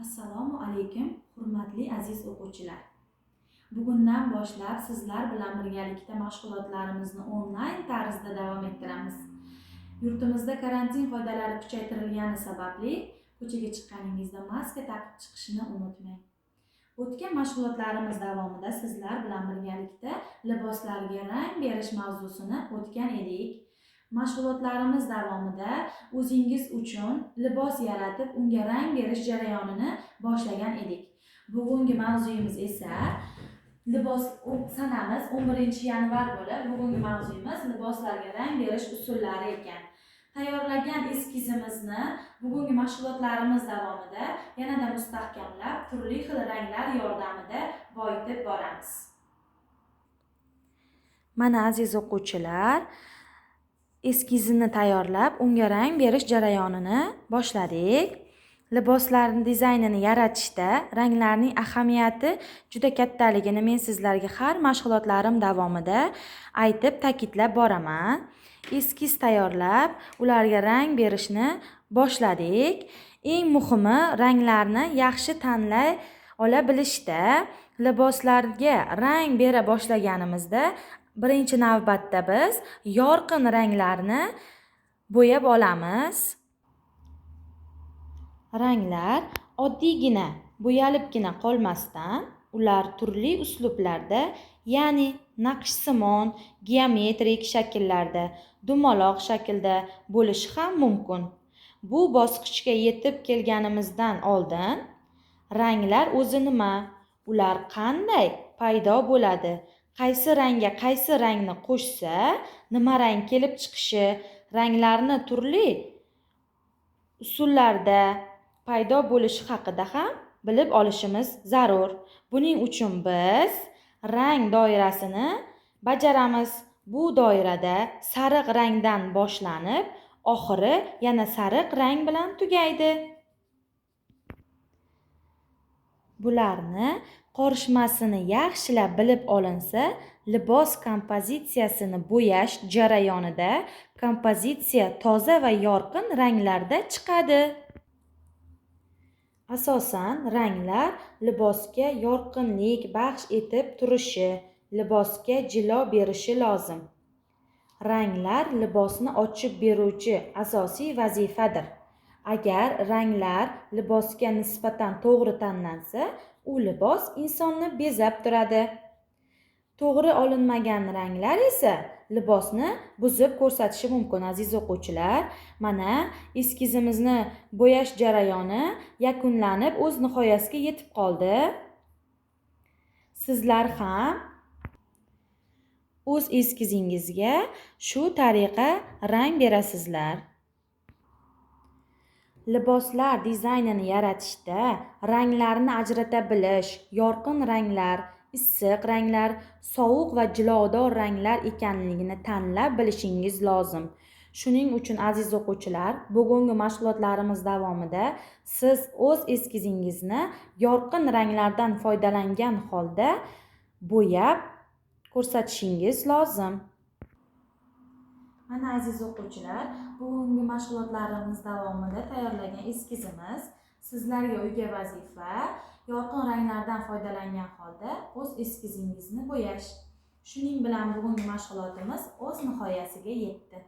assalomu alaykum hurmatli aziz o'quvchilar. Bugundan boshlab sizlar bilan birgalikda mashg'ulotlarimizni onlayn tarzda davom ettiramiz. Yurtimizda karantin qoidalari kuchaytirilgani sababli ko'chaga chiqqaningizda maska taqib chiqishni unutmang. O'tgan mashg'ulotlarimiz davomida sizlar bilan birgalikda liboslarga rang berish mavzusini o'tgan edik. Mashg'ulotlarimiz davomida o'zingiz uchun libos yaratib unga rang berish jarayonini boshlagan edik. Bugungi mavzuyimiz esa libos sanamiz 11 yanvar bo'lib bugungi mavzuyimiz liboslarga rang berish usullari ekan. Tayyorlagan eskizimizni bugungi mashg'ulotlarimiz davomida yanada mustahkamlab turli xil ranglar yordamida boyitib boramiz. Mana aziz o'quvchilar eskizini tayyorlab unga rang berish jarayonini boshladik. Liboslarni dizaynini yaratishda ranglarning ahamiyati juda kattaligini men sizlarga har mashg'ulotlarim davomida aytib ta'kidlab boraman. Eskiz tayyorlab ularga rang berishni boshladik. Eng muhimi ranglarni yaxshi tanlay ola bilishda liboslarga rang bera boshlaganimizda birinchi navbatda biz yorqin ranglarni bo'yab olamiz. Ranglar oddiygina bo'yalibgina qolmasdan ular turli uslublarda ya'ni naqshsimon geometrik shakllarda dumaloq shaklda bo'lishi ham mumkin. Bu bosqichga yetib kelganimizdan oldin ranglar o'zi nima? Ular qanday paydo bo'ladi? Qaysi rangga qaysi rangni qo'shsa nima rang kelib chiqishi ranglarni turli usullarda paydo bo'lishi haqida ham bilib olishimiz zarur. Buning uchun biz rang doirasini bajaramiz. Bu doirada sariq rangdan boshlanib oxiri yana sariq rang bilan tugaydi. Bularni qorishmasini yaxshilab bilib olinsa libos kompozitsiyasini bo'yash jarayonida kompozitsiya toza va yorqin ranglarda chiqadi. Asosan ranglar libosga yorqinlik baxsh etib turishi libosga jilo berishi lozim. Ranglar libosni ochib beruvchi asosiy vazifadir. Agar ranglar libosga nisbatan to'g'ri tanlansa u libos insonni bezab turadi. To'g'ri olinmagan ranglar esa libosni buzib ko'rsatishi mumkin aziz o'quvchilar. Mana eskizimizni bo'yash jarayoni yakunlanib o'z nihoyasiga yetib qoldi. Sizlar ham o'z eskizingizga shu tariqa rang berasizlar. Liboslar dizaynini yaratishda ranglarni ajrata bilish yorqin ranglar issiq ranglar sovuq va jilodor ranglar ekanligini tanlab bilishingiz lozim. Shuning uchun aziz o'quvchilar bugungi mashg'ulotlarimiz davomida siz o'z eskizingizni yorqin ranglardan foydalangan holda bo'yab ko'rsatishingiz lozim. Mana aziz o'quvchilar bugungi mashg'ulotlarimiz davomida tayyorlagan eskizimiz sizlarga uyga vazifa yorqin ranglardan foydalangan holda o'z eskizingizni bo'yash. Shuning bilan bugungi mashg'ulotimiz o'z nihoyasiga yetdi.